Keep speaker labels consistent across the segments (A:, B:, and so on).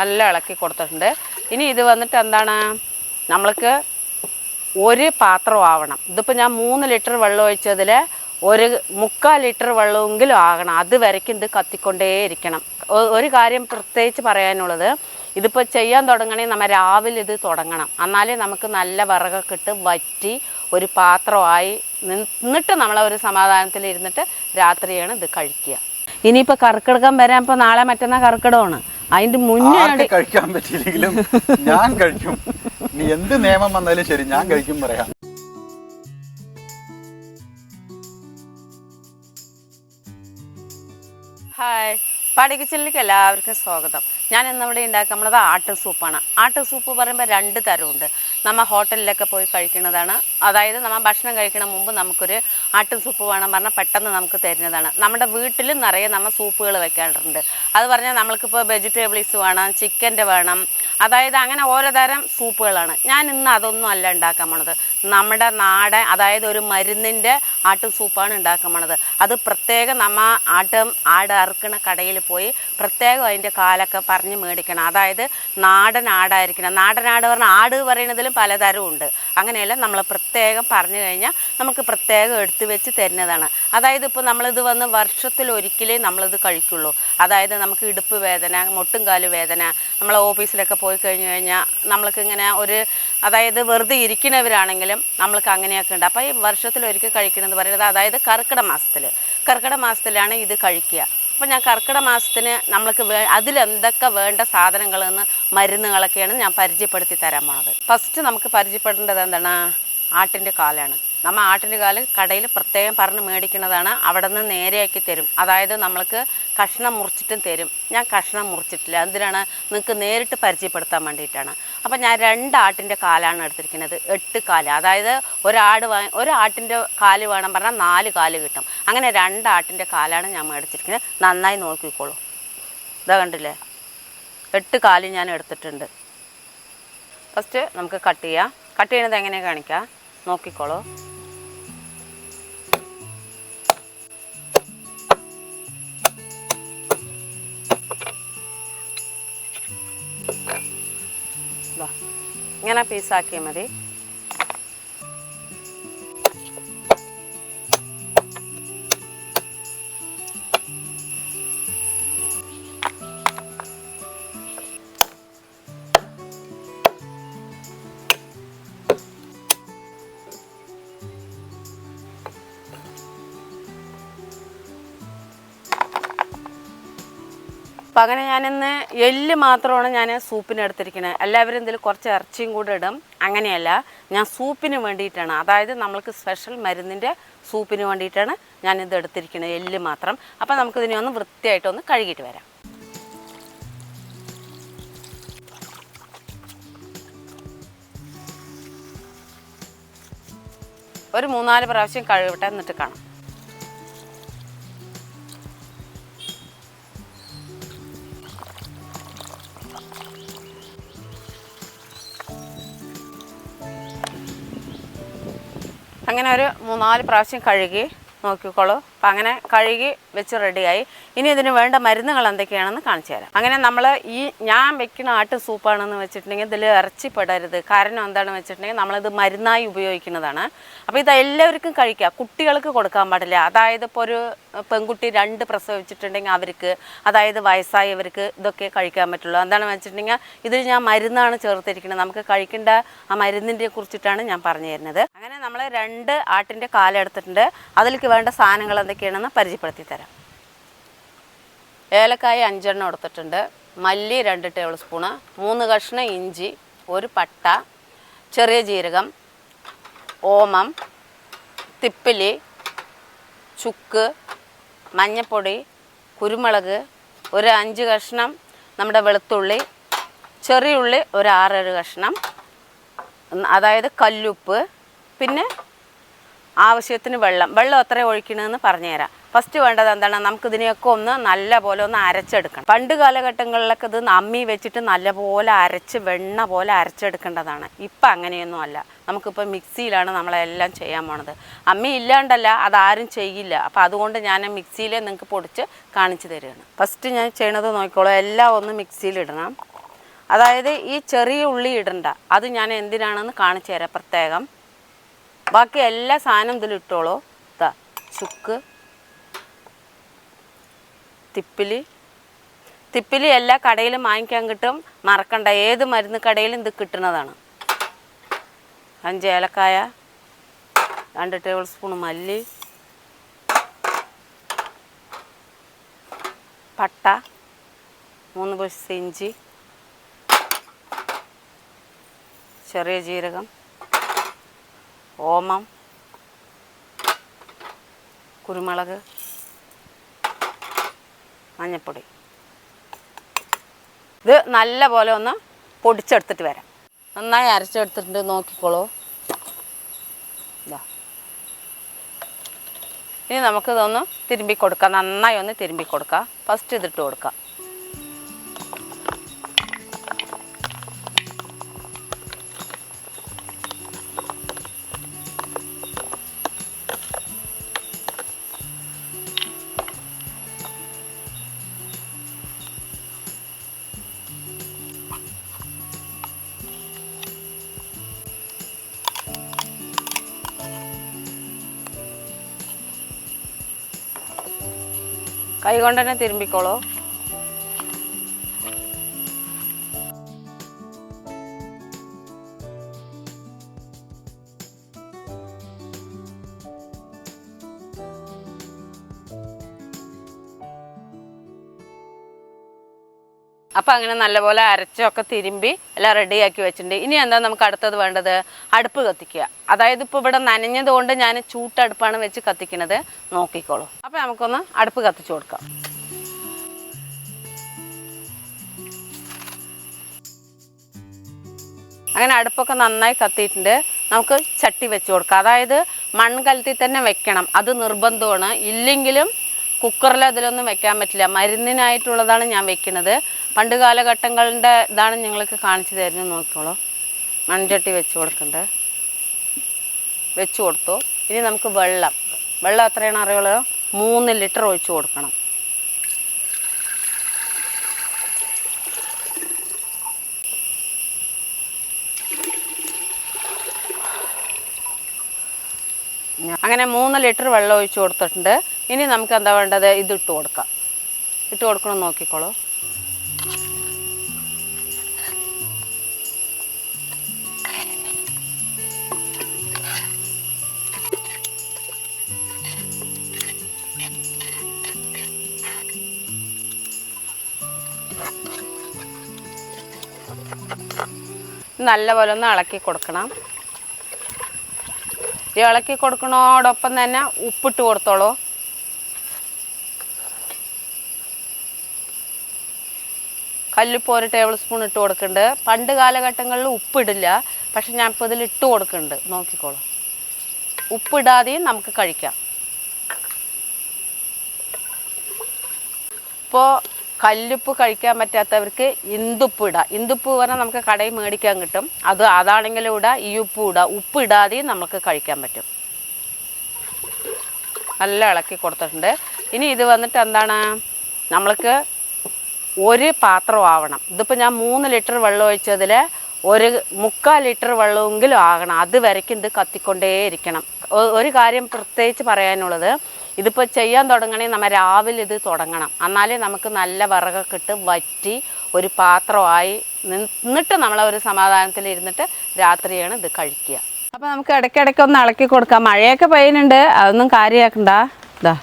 A: നല്ല ഇളക്കി കൊടുത്തിട്ടുണ്ട്. ഇനി ഇത് വന്നിട്ട് എന്താണ്? നമ്മൾക്ക് ഒരു പാത്രം ആവണം. ഇതിപ്പോൾ ഞാൻ മൂന്ന് ലിറ്റർ വെള്ളം ഒഴിച്ചതിൽ ഒരു മുക്കാൽ ലിറ്റർ വെള്ളമെങ്കിലും ആകണം. അത് വരയ്ക്കും ഇത് കത്തിക്കൊണ്ടേ ഇരിക്കണം. ഒ- ഒരു കാര്യം പ്രത്യേകിച്ച് പറയാനുള്ളത് ഇതിപ്പോൾ ചെയ്യാൻ തുടങ്ങണമെങ്കിൽ നമ്മൾ രാവിലെ ഇത് തുടങ്ങണം. എന്നാലേ നമുക്ക് നല്ല വിറകൊക്കെ ഇട്ട് വറ്റി ഒരു പാത്രമായി നിന്നിട്ട് നമ്മൾ ഒരു സമാധാനത്തിൽ ഇരുന്നിട്ട് രാത്രിയാണ് ഇത് കഴിക്കുക. ഇനിയിപ്പോൾ കർക്കിടകം വരാൻ ഇപ്പോൾ നാളെ മറ്റന്നാൾ കർക്കിടകമാണ്. അതിന്റെ മുന്നേ
B: കഴിക്കാൻ പറ്റിയില്ലെങ്കിലും ഞാൻ കഴിക്കും. നീ എന്ത് നിയമം വന്നാലും ശരി ഞാൻ കഴിക്കും പറയാം.
A: ഹായ്. പാടിക്കച്ചിലേക്ക് എല്ലാവർക്കും സ്വാഗതം. ഞാൻ ഇന്നിവിടെ ഉണ്ടാക്കുന്നത് ആട്ട് സൂപ്പാണ്. ആട്ട് സൂപ്പ് പറയുമ്പോൾ രണ്ട് തരമുണ്ട്. നമ്മൾ ഹോട്ടലിലൊക്കെ പോയി കഴിക്കുന്നതാണ്. അതായത് നമ്മൾ ഭക്ഷണം കഴിക്കണ മുമ്പ് നമുക്കൊരു ആട്ട് സൂപ്പ് വേണം പറഞ്ഞാൽ പെട്ടെന്ന് നമുക്ക് തരുന്നതാണ്. നമ്മുടെ വീട്ടിലും നിറയെ നമ്മൾ സൂപ്പുകൾ വെക്കാറുണ്ട്. അത് പറഞ്ഞാൽ നമ്മൾക്കിപ്പോൾ വെജിറ്റബിൾസ് വേണം ചിക്കന്റെ വേണം അതായത് അങ്ങനെ ഓരോ തരം സൂപ്പുകളാണ്. ഞാൻ ഇന്ന് അതൊന്നും അല്ല ഉണ്ടാക്കാൻ പോണത്. നമ്മുടെ നാടൻ അതായത് ഒരു മരുന്നിന്റെ ആട്ടും സൂപ്പാണ് ഉണ്ടാക്കാൻ പോണത്. അത് പ്രത്യേകം നമ്മ ആട്ടും ആട് അറുക്കണ കടയിൽ പോയി പ്രത്യേകം അതിന്റെ കാലൊക്കെ പറഞ്ഞ് മേടിക്കണം. അതായത് നാടൻ ആടായിരിക്കണം. നാടൻ ആട് പറഞ്ഞാൽ ആട് പറയുന്നതിലും പലതരം ഉണ്ട്. അങ്ങനെയല്ല നമ്മൾ പ്രത്യേകം പറഞ്ഞു കഴിഞ്ഞാൽ നമുക്ക് പ്രത്യേകം എടുത്തു വെച്ച് തരുന്നതാണ്. അതായത് ഇപ്പോൾ നമ്മളിത് വന്ന് വർഷത്തിൽ ഒരിക്കലേ നമ്മളിത് കഴിക്കുള്ളൂ. അതായത് നമുക്ക് ഇടുപ്പ് വേദന മുട്ടും കാൽ വേദന നമ്മളെ ഓഫീസിലൊക്കെ പോയി കഴിഞ്ഞ് കഴിഞ്ഞാൽ നമ്മൾക്ക് ഇങ്ങനെ ഒരു അതായത് വെറുതെ ഇരിക്കുന്നവരാണെങ്കിലും നമ്മൾക്ക് അങ്ങനെയൊക്കെ ഉണ്ട്. അപ്പോൾ ഈ വർഷത്തിൽ ഒരിക്കൽ കഴിക്കണമെന്ന് പറയുന്നത് അതായത് കർക്കിടക മാസത്തിൽ കർക്കിടക മാസത്തിലാണ് ഇത് കഴിക്കുക. അപ്പോൾ ഞാൻ കർക്കിടക മാസത്തിന് നമ്മൾക്ക് വേ അതിലെന്തൊക്കെ വേണ്ട സാധനങ്ങളെന്ന് മരുന്നുകളൊക്കെയാണ് ഞാൻ പരിചയപ്പെടുത്തി തരാൻ പോണത്. ഫസ്റ്റ് നമുക്ക് പരിചയപ്പെടേണ്ടത് എന്താണ്? ആട്ടിന്റെ കാലാണ്. നമ്മൾ ആട്ടിന്റെ കാൽ കടയിൽ പ്രത്യേകം പറഞ്ഞ് മേടിക്കുന്നതാണ്. അവിടെ നിന്ന് നേരെയാക്കി തരും. അതായത് നമ്മൾക്ക് കഷ്ണം മുറിച്ചിട്ടും തരും. ഞാൻ കഷ്ണം മുറിച്ചിട്ടില്ല. എന്തിനാണ്? നിങ്ങൾക്ക് നേരിട്ട് പരിചയപ്പെടുത്താൻ വേണ്ടിയിട്ടാണ്. അപ്പം ഞാൻ രണ്ട് ആട്ടിന്റെ കാലാണ് എടുത്തിരിക്കുന്നത്. എട്ട് കാൽ. അതായത് ഒരാട് വാ ഒരാട്ടിന്റെ കാൽ വേണം പറഞ്ഞാൽ നാല് കാൽ കിട്ടും. അങ്ങനെ രണ്ട് ആട്ടിന്റെ കാലാണ് ഞാൻ മേടിച്ചിരിക്കുന്നത്. നന്നായി നോക്കിക്കോളൂ. ഇതാ കണ്ടില്ലേ? എട്ട് കാൽ ഞാൻ എടുത്തിട്ടുണ്ട്. ഫസ്റ്റ് നമുക്ക് കട്ട് ചെയ്യാം. കട്ട് ചെയ്യണത് എങ്ങനെ കാണിക്കാം? നോക്കിക്കോളൂ. ഇങ്ങനെ പീസാക്കിയാൽ മതി. അപ്പം അങ്ങനെ ഞാനിന്ന് എല്ല് മാത്രമാണ് ഞാൻ സൂപ്പിന് എടുത്തിരിക്കുന്നത് എല്ലാവരും ഇതിൽ കുറച്ച് ഇറച്ചിയും കൂടെ ഇടും. അങ്ങനെയല്ല ഞാൻ സൂപ്പിന് വേണ്ടിയിട്ടാണ്. അതായത് നമ്മൾക്ക് സ്പെഷ്യൽ മരുന്നിന്റെ സൂപ്പിന് വേണ്ടിയിട്ടാണ് ഞാനിത് എടുത്തിരിക്കുന്നത് എല്ല് മാത്രം. അപ്പം നമുക്കിതിനെ ഒന്ന് വൃത്തിയായിട്ടൊന്ന് കഴുകിയിട്ട് വരാം. ഒരു മൂന്നാൽ പ്രാവശ്യം കഴുകട്ടെ എന്നിട്ട് കാണാം. അങ്ങനെ ഒരു മൂന്നാൽ പ്രാവശ്യം കഴുകി നോക്കിക്കോളൂ. അപ്പം അങ്ങനെ കഴുകി വെച്ച് റെഡിയായി. ഇനി ഇതിന് വേണ്ട മരുന്നുകൾ എന്തൊക്കെയാണെന്ന് കാണിച്ചു തരാം. അങ്ങനെ നമ്മൾ ഈ ഞാൻ വെക്കുന്ന ആട്ട് സൂപ്പാണെന്ന് വെച്ചിട്ടുണ്ടെങ്കിൽ ഇതിൽ ഇറച്ചിപ്പെടരുത്. കാരണം എന്താണെന്ന് വെച്ചിട്ടുണ്ടെങ്കിൽ നമ്മളിത് മരുന്നായി ഉപയോഗിക്കുന്നതാണ്. അപ്പോൾ ഇത് എല്ലാവർക്കും കഴിക്കാം. കുട്ടികൾക്ക് കൊടുക്കാൻ പാടില്ല. അതായത് ഇപ്പോൾ ഒരു പെൺകുട്ടി രണ്ട് പ്രസവിച്ചിട്ടുണ്ടെങ്കിൽ അവർക്ക് അതായത് വയസ്സായവർക്ക് ഇതൊക്കെ കഴിക്കാൻ പറ്റുള്ളൂ. എന്താണെന്ന് വെച്ചിട്ടുണ്ടെങ്കിൽ ഇതിൽ ഞാൻ മരുന്നാണ് ചേർത്തിരിക്കുന്നത്. നമുക്ക് കഴിക്കേണ്ട ആ മരുന്നിന്റെ കുറിച്ചിട്ടാണ് ഞാൻ പറഞ്ഞു തരുന്നത്. അങ്ങനെ നമ്മൾ രണ്ട് ആട്ടിന്റെ കാലെടുത്തിട്ടുണ്ട് അതിലേക്ക് വേണ്ട സാധനങ്ങൾ എന്തൊക്കെയാണെന്ന് പരിചയപ്പെടുത്തി തരാം. ഏലക്കായ അഞ്ചെണ്ണം എടുത്തിട്ടുണ്ട്. മല്ലി രണ്ട് ടേബിൾ സ്പൂണ് മൂന്ന് കഷ്ണം ഇഞ്ചി ഒരു പട്ട ചെറിയ ജീരകം ഓമം തിപ്പിലി ചുക്ക് മഞ്ഞപ്പൊടി കുരുമുളക് ഒരു അഞ്ച് കഷ്ണം നമ്മുടെ വെളുത്തുള്ളി ചെറിയുള്ളി ഒരു ആറേഴ് കഷ്ണം അതായത് കല്ലുപ്പ് പിന്നെ ആവശ്യത്തിന് വെള്ളം. വെള്ളം എത്ര ഒഴിക്കണമെന്ന് പറഞ്ഞുതരാം. ഫസ്റ്റ് വേണ്ടത് എന്താണ്? നമുക്ക് ഇതിനെയൊക്കെ ഒന്ന് നല്ല പോലെ ഒന്ന് അരച്ചെടുക്കണം. പണ്ട് കാലഘട്ടങ്ങളിലൊക്കെ ഇത് അമ്മി വെച്ചിട്ട് നല്ല പോലെ അരച്ച് വെണ്ണ പോലെ അരച്ചെടുക്കേണ്ടതാണ്. ഇപ്പം അങ്ങനെയൊന്നും അല്ല. നമുക്കിപ്പോൾ മിക്സിയിലാണ് നമ്മളെല്ലാം ചെയ്യാൻ പോണത്. അമ്മി ഇല്ലാണ്ടല്ല അതാരും ചെയ്യില്ല. അപ്പോൾ അതുകൊണ്ട് ഞാൻ മിക്സിയിൽ നിങ്ങൾക്ക് പൊടിച്ച് കാണിച്ചു തരികയാണ്. ഫസ്റ്റ് ഞാൻ ചെയ്യണത് നോക്കിക്കോളൂ. എല്ലാം ഒന്ന് മിക്സിയിലിടണം അതായത് ഈ ചെറിയ ഉള്ളി ഇടണ്ട. അത് ഞാൻ എന്തിനാണെന്ന് കാണിച്ചു തരാം പ്രത്യേകം. ബാക്കി എല്ലാ സാധനം ഇതിൽ ഇട്ടോളൂ. ഇതാ ചുക്ക് തിപ്പിലി. തിപ്പിലി എല്ലാ കടയിലും വാങ്ങിക്കാൻ കിട്ടും. മറക്കണ്ട ഏത് മരുന്ന് കടയിലും ഇത് കിട്ടുന്നതാണ്. അഞ്ച് ഏലക്കായ രണ്ട് ടേബിൾ സ്പൂൺ മല്ലി പട്ട മൂന്ന് പീസ് ഇഞ്ചി ചെറിയ ജീരകം ഓമം കുരുമുളക് മഞ്ഞപ്പൊടി. ഇത് നല്ല പോലെ ഒന്ന് പൊടിച്ചെടുത്തിട്ട് വരാം. നന്നായി അരച്ചെടുത്തിട്ടുണ്ട് നോക്കിക്കോളൂ. ഇനി നമുക്കിതൊന്ന് തിരുമ്പി കൊടുക്കാം നന്നായി ഒന്ന് തിരുമ്പി കൊടുക്കാം ഫസ്റ്റ് ഇതിട്ട് കൊടുക്കാം. കൈ കൊണ്ട് തന്നെ തിരുമ്പിക്കോളൂ. അപ്പം അങ്ങനെ നല്ലപോലെ അരച്ചൊക്കെ തിരുമ്പി എല്ലാം റെഡിയാക്കി വെച്ചിട്ടുണ്ട്. ഇനി എന്താ നമുക്ക് അടുത്തത് വേണ്ടത്? അടുപ്പ് കത്തിക്കുക. അതായത് ഇപ്പോൾ ഇവിടെ നനഞ്ഞതുകൊണ്ട് ഞാൻ ചൂട്ടടുപ്പാണ് വെച്ച് കത്തിക്കണത്. നോക്കിക്കോളൂ. അപ്പം നമുക്കൊന്ന് അടുപ്പ് കത്തിച്ചു കൊടുക്കാം. അങ്ങനെ അടുപ്പൊക്കെ നന്നായി കത്തിയിട്ടുണ്ട്. നമുക്ക് ചട്ടി വെച്ച് കൊടുക്കാം. അതായത് മൺകലത്തിൽ തന്നെ വെക്കണം. അത് നിർബന്ധമാണ്. ഇല്ലെങ്കിലും കുക്കറിൽ അതിലൊന്നും വെക്കാൻ പറ്റില്ല. മരുന്നിനായിട്ടുള്ളതാണ് ഞാൻ വെക്കുന്നത്. പണ്ട് കാലഘട്ടങ്ങളുടെ ഇതാണ് നിങ്ങൾക്ക് കാണിച്ചു തരുന്നത്. നോക്കിക്കോളൂ. മൺചട്ടി വെച്ച് കൊടുക്കുന്നുണ്ട്. വെച്ച് കൊടുത്തു. ഇനി നമുക്ക് വെള്ളം. വെള്ളം എത്രയാണ് അറിയുള്ളൂ? മൂന്ന് ലിറ്റർ ഒഴിച്ചു കൊടുക്കണം. അങ്ങനെ മൂന്ന് ലിറ്റർ വെള്ളം ഒഴിച്ചു കൊടുത്തിട്ടുണ്ട്. ഇനി നമുക്ക് എന്താ വേണ്ടത്? ഇതിട്ട് കൊടുക്കാം. ഇട്ട് കൊടുക്കണം നോക്കിക്കോളൂ. നല്ലപോലെ ഒന്ന് ഇളക്കി കൊടുക്കണം. ഇളക്കി കൊടുക്കണോടൊപ്പം തന്നെ ഉപ്പിട്ട് കൊടുത്തോളൂ. കല്ലുപ്പ് ഒരു ടേബിൾ സ്പൂൺ ഇട്ട് കൊടുക്കുന്നുണ്ട്. പണ്ട് കാലഘട്ടങ്ങളിൽ ഉപ്പിടില്ല. പക്ഷെ ഞാൻ ഇപ്പോൾ ഇതിൽ ഇട്ട് കൊടുക്കുന്നുണ്ട്. നോക്കിക്കോളൂ. ഉപ്പിടാതെയും നമുക്ക് കഴിക്കാം. ഇപ്പോൾ കല്ലുപ്പ് കഴിക്കാൻ പറ്റാത്തവർക്ക് ഇന്ദുപ്പ് ഇടാം. ഇന്ദുപ്പ് പറഞ്ഞാൽ നമുക്ക് കടയിൽ മേടിക്കാൻ കിട്ടും. അത് അതാണെങ്കിലും ഇടാം ഈ ഉപ്പ് ഇടാം. ഉപ്പ് ഇടാതെയും നമുക്ക് കഴിക്കാൻ പറ്റും. നല്ല ഇളക്കി കൊടുത്തിട്ടുണ്ട്. ഇനി ഇത് വന്നിട്ട് എന്താണ്? നമ്മൾക്ക് ഒരു പാത്രം ആവണം. ഇതിപ്പോൾ ഞാൻ മൂന്ന് ലിറ്റർ വെള്ളം ഒഴിച്ചതിൽ ഒരു മുക്കാൽ ലിറ്റർ വെള്ളമെങ്കിലും ആകണം. അത് വരയ്ക്കും ഇത് കത്തിക്കൊണ്ടേ ഇരിക്കണം. ഒരു കാര്യം പ്രത്യേകിച്ച് പറയാനുള്ളത് ഇതിപ്പോൾ ചെയ്യാൻ തുടങ്ങണമെങ്കിൽ നമ്മൾ രാവിലെ ഇത് തുടങ്ങണം. എന്നാലേ നമുക്ക് നല്ല വിറകൊക്കെ ഇട്ട് വറ്റി ഒരു പാത്രമായി നിന്നിട്ട് നമ്മളെ ഒരു സമാധാനത്തിൽ ഇരുന്നിട്ട് രാത്രിയാണ് ഇത് കഴിക്കുക. അപ്പോൾ നമുക്ക് ഇടയ്ക്കിടയ്ക്ക് ഒന്ന് ഇളക്കി കൊടുക്കാം. മഴയൊക്കെ പെയ്യുന്നുണ്ട്. അതൊന്നും കാര്യമാക്കണ്ട ഇതാ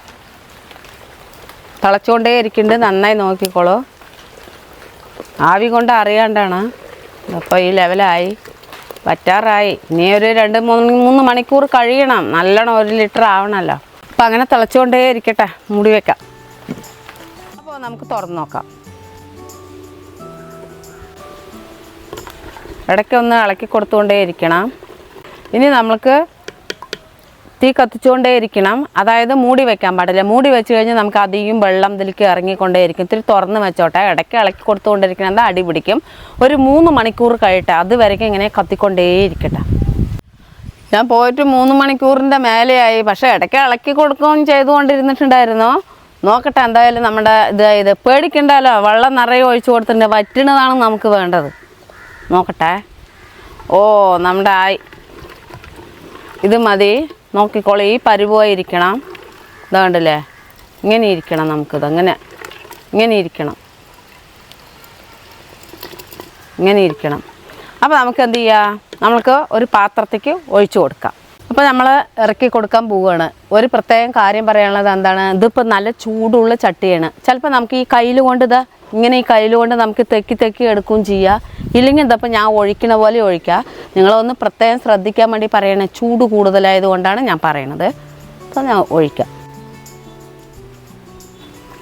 A: തിളച്ചുകൊണ്ടേ ഇരിക്കുന്നുണ്ട്. നന്നായി നോക്കിക്കോളൂ. ആവി കൊണ്ട് അറിയാണ്ടാണ്. അപ്പോൾ ഈ ലെവലായി. പറ്റാറായി. ഇനി ഒരു രണ്ട് മൂന്ന് മൂന്ന് മണിക്കൂർ കഴിയണം. നല്ലോണം ഒരു ലിറ്റർ ആവണമല്ലോ അപ്പം അങ്ങനെ തിളച്ചുകൊണ്ടേ ഇരിക്കട്ടെ. മൂടി വെക്കാം. അപ്പോൾ നമുക്ക് തുറന്ന് നോക്കാം. ഇടയ്ക്ക് ഒന്ന് ഇളക്കി കൊടുത്തുകൊണ്ടേ ഇരിക്കണം. ഇനി നമുക്ക് തീ കത്തിച്ചുകൊണ്ടേയിരിക്കണം. അതായത് മൂടി വെക്കാൻ പാടില്ല. മൂടി വെച്ച് കഴിഞ്ഞാൽ നമുക്ക് അധികം വെള്ളം ഇതിലേക്ക് ഇറങ്ങിക്കൊണ്ടേയിരിക്കും. ഇത്തിരി തുറന്ന് വെച്ചോട്ടെ. ഇടയ്ക്ക് ഇളക്കി കൊടുത്തുകൊണ്ടിരിക്കണം എന്താ അടി പിടിക്കും. ഒരു മൂന്ന് മണിക്കൂർ കഴിയട്ടെ അതുവരേക്കും ഇങ്ങനെ കത്തിക്കൊണ്ടേ ഇരിക്കട്ടെ ഞാൻ പോയിട്ട് മൂന്ന് മണിക്കൂറിന്റെ മേലെയായി. പക്ഷേ ഇടയ്ക്ക് ഇളക്കി കൊടുക്കുകയും ചെയ്തുകൊണ്ടിരുന്നിട്ടുണ്ടായിരുന്നു. നോക്കട്ടെ എന്തായാലും നമ്മുടെ ഇത് ഇത് പേടിക്കണ്ടല്ലോ. വെള്ളം നിറയെ ഒഴിച്ചു കൊടുത്തിട്ടുണ്ട്. വറ്റണതാണ് നമുക്ക് വേണ്ടത്. നോക്കട്ടെ. ഓ നമ്മുടെ ആയി. ഇത് മതി. നോക്കിക്കോളൂ ഈ പരുവായിരിക്കണം ഇത് കണ്ടില്ലേ? ഇങ്ങനെ ഇരിക്കണം നമുക്കിത്. അങ്ങനെ ഇങ്ങനെ ഇരിക്കണം. ഇങ്ങനെ ഇരിക്കണം. അപ്പോൾ നമുക്ക് എന്ത് ചെയ്യാം? നമ്മൾക്ക് ഒരു പാത്രത്തേക്ക് ഒഴിച്ചു കൊടുക്കാം. അപ്പോൾ നമ്മൾ ഇറക്കി കൊടുക്കാൻ പോവുകയാണ്. ഒരു പ്രത്യേകം കാര്യം പറയാനുള്ളത് എന്താണ്? ഇതിപ്പോൾ നല്ല ചൂടുള്ള ചട്ടിയാണ്. ചിലപ്പോൾ നമുക്ക് ഈ കയ്യിൽ കൊണ്ട് ഇതാ ഇങ്ങനെ ഈ കയ്യിൽ കൊണ്ട് നമുക്ക് തെക്കി തെക്കി എടുക്കുകയും ചെയ്യാം. ഇല്ലെങ്കിൽ ഇതപ്പോൾ ഞാൻ ഒഴിക്കണ പോലെ ഒഴിക്കുക നിങ്ങളൊന്ന് പ്രത്യേകം ശ്രദ്ധിക്കാൻ വേണ്ടി പറയണേ ചൂട് കൂടുതലായതുകൊണ്ടാണ് ഞാൻ പറയണത്. അപ്പോൾ ഞാൻ ഒഴിക്കാം.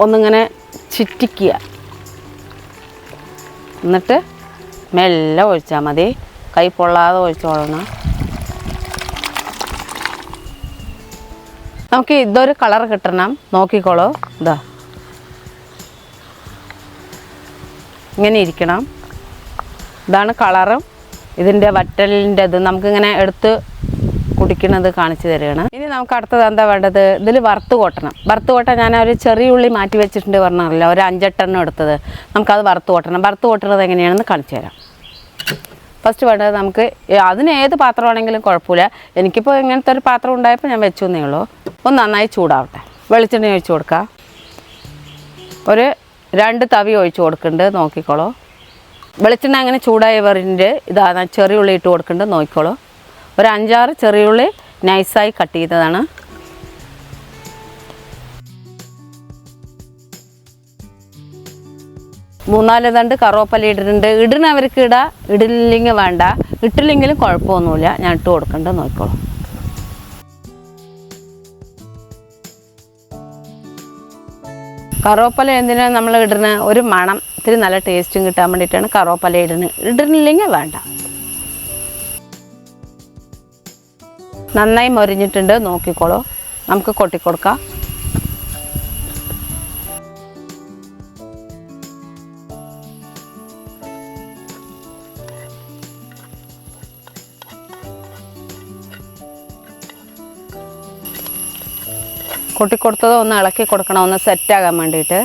A: ഒന്നിങ്ങനെ ചിറ്റിക്കുക. എന്നിട്ട് മെല്ലെ ഒഴിച്ചാൽ മതി. കൈ പൊള്ളാതെ ഒഴിച്ചോളണം. നമുക്ക് ഇതൊരു കളർ കിട്ടണം. നോക്കിക്കോളൂ. ഇതാ. ഇങ്ങനെ ഇരിക്കണം. ഇതാണ് കളറും. ഇതിന്റെ വറ്റലിന്റെ ഇത് നമുക്കിങ്ങനെ എടുത്ത് കുടിക്കുന്നത് കാണിച്ചു തരികയാണ്. ഇനി നമുക്ക് അടുത്തത് എന്താ വേണ്ടത്? ഇതിൽ വറുത്ത് കൊട്ടണം. വറുത്ത് കൊട്ടാൻ ഞാൻ ഒരു ചെറിയ ഉള്ളി മാറ്റി വെച്ചിട്ടുണ്ട് പറഞ്ഞല്ലോ ഒരു അഞ്ചെട്ടെണ്ണം എടുത്തത്. നമുക്കത് വറുത്ത് കൊട്ടണം. വറുത്ത് കൊട്ടുന്നത് എങ്ങനെയാണെന്ന് കാണിച്ചു തരാം. ഫസ്റ്റ് വേണ്ടത് നമുക്ക് അതിന് ഏത് പാത്രമാണെങ്കിലും കുഴപ്പമില്ല. എനിക്കിപ്പോൾ ഇങ്ങനത്തെ ഒരു പാത്രം ഉണ്ടായപ്പോൾ ഞാൻ വെച്ചു എന്നേ ഉള്ളൂ. ഒന്ന് നന്നായി ചൂടാവട്ടെ. വെളിച്ചെണ്ണ ഒഴിച്ചു കൊടുക്കുക ഒരു രണ്ട് തവി ഒഴിച്ചു കൊടുക്കുന്നുണ്ട് നോക്കിക്കോളൂ. വെളിച്ചെണ്ണ അങ്ങനെ ചൂടായി വരുന്നുണ്ട്. ഇതാ ഞാൻ ചെറിയ ഉള്ളി ഇട്ട് കൊടുക്കുന്നുണ്ട് നോക്കിക്കോളൂ. ഒരു അഞ്ചാറ് ചെറിയ ഉള്ളി നൈസായി കട്ട് ചെയ്തതാണ്. മൂന്നാൽ തണ്ട് കറുവപ്പല ഇടുന്നുണ്ട് ഇടുന്നവർക്ക് ഇടാ ഇടില്ലെങ്കിൽ വേണ്ട. ഇട്ടില്ലെങ്കിലും കുഴപ്പമൊന്നുമില്ല. ഞാൻ ഇട്ട് കൊടുക്കണ്ട നോക്കിക്കോളൂ. കറുവപ്പല എന്തിനാണ് നമ്മൾ ഇടുന്നത് ഒരു മണം. ഇത്തിരി നല്ല ടേസ്റ്റും കിട്ടാൻ വേണ്ടിയിട്ടാണ് കറുവപ്പല ഇടുന്നത് ഇടുന്നില്ലെങ്കിൽ വേണ്ട. നന്നായി മൊരിഞ്ഞിട്ടുണ്ട്. നോക്കിക്കോളൂ. നമുക്ക് കൊട്ടിക്കൊടുക്കാം. കൊട്ടിക്കൊടുത്തത് ഒന്ന് ഇളക്കി കൊടുക്കണം ഒന്ന് സെറ്റാകാൻ വേണ്ടിയിട്ട്.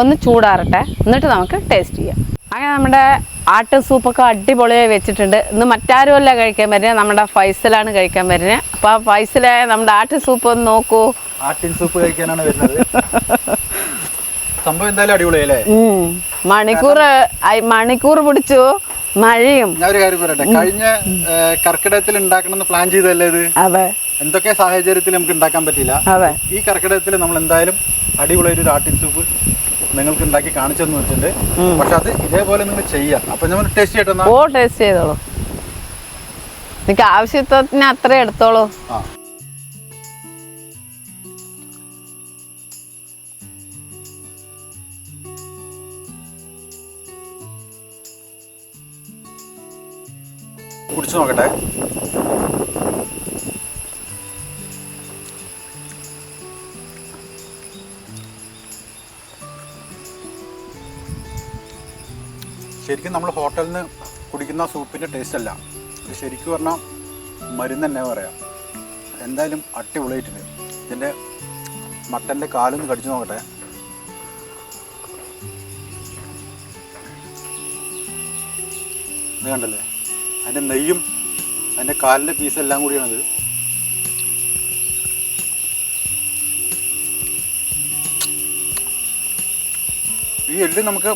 A: ഒന്ന് ചൂടാറട്ടെ എന്നിട്ട് നമുക്ക് ടേസ്റ്റ് ചെയ്യാം. അങ്ങനെ നമ്മുടെ ആട്ട് സൂപ്പൊക്കെ അടിപൊളിയായി വെച്ചിട്ടുണ്ട്. ഇന്ന് മറ്റാരും അല്ല കഴിക്കാൻ വരുന്നത് നമ്മുടെ ഫൈസലാണ് കഴിക്കാൻ വരുന്നത് അപ്പോൾ ആ ഫൈസലെ നമ്മുടെ ആട്ട് സൂപ്പ് ഒന്ന് നോക്കൂ.
B: ആട്ടിൻ സൂപ്പ് കഴിക്കാനാണ് വരുന്നത്. സംഭവം എന്തായാലും അടിപൊളിയല്ലേ.
A: മണിക്കൂർ മണിക്കൂർ പിടിച്ചു. മഴയും.
B: ഞാൻ ഒരു കാര്യം പറയട്ടെ. കഴിഞ്ഞ കർക്കിടകത്തിൽ ഉണ്ടാക്കണമെന്ന് പ്ലാൻ ചെയ്തല്ലേ ഇത്?
A: അതെ.
B: എന്തൊക്കെ സാഹചര്യത്തിൽ നമുക്ക് ഉണ്ടാക്കാൻ പറ്റില്ല
A: അതെ.
B: ഈ കർക്കിടകത്തിൽ നമ്മൾ എന്തായാലും അടിപൊളി ഒരു ആട്ടിൻ സൂപ്പ് നിങ്ങൾക്ക് ഉണ്ടാക്കി കാണിച്ചു വെച്ചിട്ടുണ്ട്. പക്ഷെ അത് ഇതേപോലെ നിങ്ങൾ ചെയ്യാം. അപ്പൊ നമ്മൾ ടേസ്റ്റ് ചെയ്യട്ടെ
A: ഓ ടേസ്റ്റ് ചെയ്തോളൂ. ആവശ്യത്തിന് അത്ര എടുത്തോളൂ.
B: ആ. കുടിച്ചു നോക്കട്ടെ. ശരിക്കും നമ്മൾ ഹോട്ടലിൽ നിന്ന് കുടിക്കുന്ന സൂപ്പിന്റെ ടേസ്റ്റ് അല്ല. ഇത് ശരിക്കും പറഞ്ഞാൽ മരുന്ന് തന്നെ പറയാം. എന്തായാലും അടിപൊളിയായിട്ടുണ്ട് ഇതിന്റെ മട്ടന്റെ കാലൊന്ന് കടിച്ചു നോക്കട്ടെ. ഇത് കണ്ടല്ലേ? അതിന്റെ നെയ്യും അതിന്റെ കാലിന്റെ പീസെല്ലാം കൂടിയാണത്. ഈ എല്ല് നമുക്ക്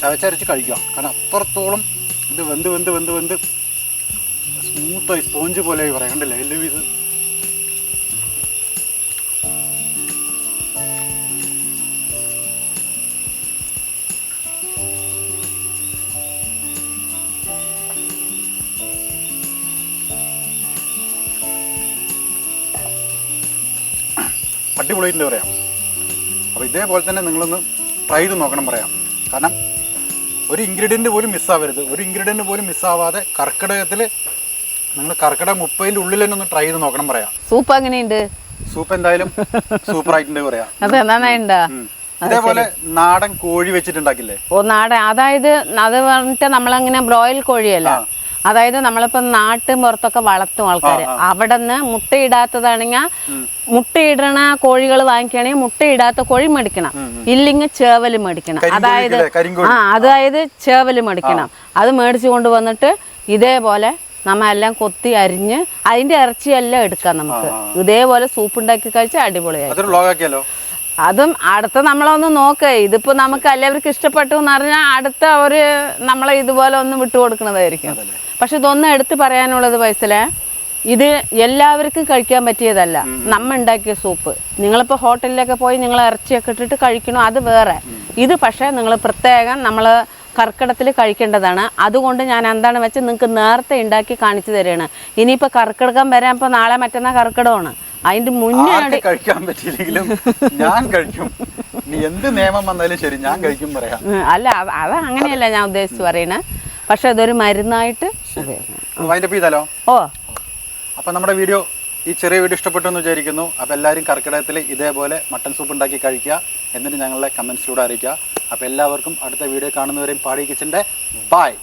B: ചവച്ചരച്ച് കഴിക്കാം. കാരണം അത്രത്തോളം ഇത് വെന്ത് വെന്ത് വെന്ത് വെന്ത് സ്മൂത്തായി സ്പോഞ്ച് പോലെ പറയാം. കണ്ടില്ലേ? എല്ല് പീസ് അടിപൊളിയായിട്ടുണ്ട് പറയാം. അപ്പോൾ ഇതേപോലെ തന്നെ നിങ്ങളൊന്ന് ട്രൈ ചെയ്ത് നോക്കണം പറയാം. കാരണം ഒരു ഇൻഗ്രീഡിയന്റ് പോലും മിസ്സാവരുത് ഒരു ഇൻഗ്രീഡിയന്റ് പോലും മിസ്സാവാതെ കർക്കിടകത്തിൽ നിങ്ങൾ കർക്കിടക മുപ്പതിന്റെ ഉള്ളിൽ തന്നെ ഒന്ന് ട്രൈ ചെയ്ത് നോക്കണം പറയാം.
A: സൂപ്പ് എങ്ങനെയുണ്ട്?
B: സൂപ്പ് എന്തായാലും
A: സൂപ്പർ ആയിട്ടുണ്ട്
B: പറയാം. അതേപോലെ നാടൻ കോഴി വെച്ചിട്ടുണ്ടാക്കില്ലേ?
A: ഓ നാടൻ. അതായത് അത് പറഞ്ഞിട്ട് നമ്മളങ്ങനെ ബ്രോയിൽ കോഴിയല്ല. അതായത് നമ്മളിപ്പോ നാട്ടും പുറത്തൊക്കെ വളർത്തും ആൾക്കാർ അവിടെ നിന്ന് മുട്ടയിടാത്തതാണെങ്കിൽ മുട്ടയിടണ കോഴികൾ വാങ്ങിക്കുകയാണെങ്കിൽ മുട്ടയിടാത്ത കോഴി മേടിക്കണം. ഇല്ലെങ്കിൽ ചേവൽ മേടിക്കണം. അതായത്? ആ അതായത് ചേവൽ മേടിക്കണം. അത് മേടിച്ചു കൊണ്ടുവന്നിട്ട് ഇതേപോലെ നമ്മ എല്ലാം കൊത്തി അരിഞ്ഞ് അതിന്റെ ഇറച്ചിയെല്ലാം എടുക്കാം നമുക്ക്. ഇതേപോലെ സൂപ്പ് ഉണ്ടാക്കി കഴിച്ചാൽ അടിപൊളിയായി. അതും അടുത്ത നമ്മളൊന്ന് നോക്ക്. ഇതിപ്പോ നമുക്ക് എല്ലാവർക്കും ഇഷ്ടപ്പെട്ടു എന്ന് പറഞ്ഞാൽ അടുത്ത അവർ നമ്മളെ ഇതുപോലെ ഒന്ന് വിട്ടു കൊടുക്കുന്നതായിരിക്കും. പക്ഷെ ഇതൊന്നും എടുത്തു പറയാനുള്ളത് വയസ്സിലെ ഇത് എല്ലാവർക്കും കഴിക്കാൻ പറ്റിയതല്ല. നമ്മ ഉണ്ടാക്കിയ സൂപ്പ്. നിങ്ങളിപ്പോൾ ഹോട്ടലിലൊക്കെ പോയി നിങ്ങൾ ഇറച്ചിയൊക്കെ ഇട്ടിട്ട് കഴിക്കണോ? അത് വേറെ. ഇത് പക്ഷേ നിങ്ങൾ പ്രത്യേകം നമ്മൾ കർക്കിടത്തിൽ കഴിക്കേണ്ടതാണ്. അതുകൊണ്ട് ഞാൻ എന്താണ് വെച്ചാൽ നിങ്ങൾക്ക് നേരത്തെ ഉണ്ടാക്കി കാണിച്ചു തരികയാണ്. ഇനിയിപ്പോൾ കർക്കിടകം വരാൻ ഇപ്പോൾ നാളെ മറ്റന്നാൾ കർക്കിടകമാണ്. അതിന്റെ മുന്നേ
B: കഴിക്കാൻ പറ്റിയില്ലെങ്കിലും ഞാൻ കഴിക്കും. നീ എന്ത് നിയമം വന്നാലും ശരി ഞാൻ കഴിക്കും പറയാം.
A: അല്ല അത് അങ്ങനെയല്ല ഞാൻ ഉദ്ദേശിച്ച് പറയണേ. പക്ഷെ അതൊരു മരുന്നായിട്ട്
B: ചെയ്താലോ?
A: ഓ.
B: അപ്പൊ നമ്മുടെ വീഡിയോ ഈ ചെറിയ വീഡിയോ ഇഷ്ടപ്പെട്ടു എന്ന് വിചാരിക്കുന്നു. അപ്പോൾ എല്ലാവരും കർക്കിടകത്തിൽ ഇതേപോലെ മട്ടൻ സൂപ്പ് ഉണ്ടാക്കി കഴിക്കുക. എന്നിട്ട് ഞങ്ങളുടെ കമൻസിലൂടെ അറിയിക്കുക. അപ്പോൾ എല്ലാവർക്കും അടുത്ത വീഡിയോ കാണുന്നവരെയും പാടി കിച്ചന്റെ ബായ്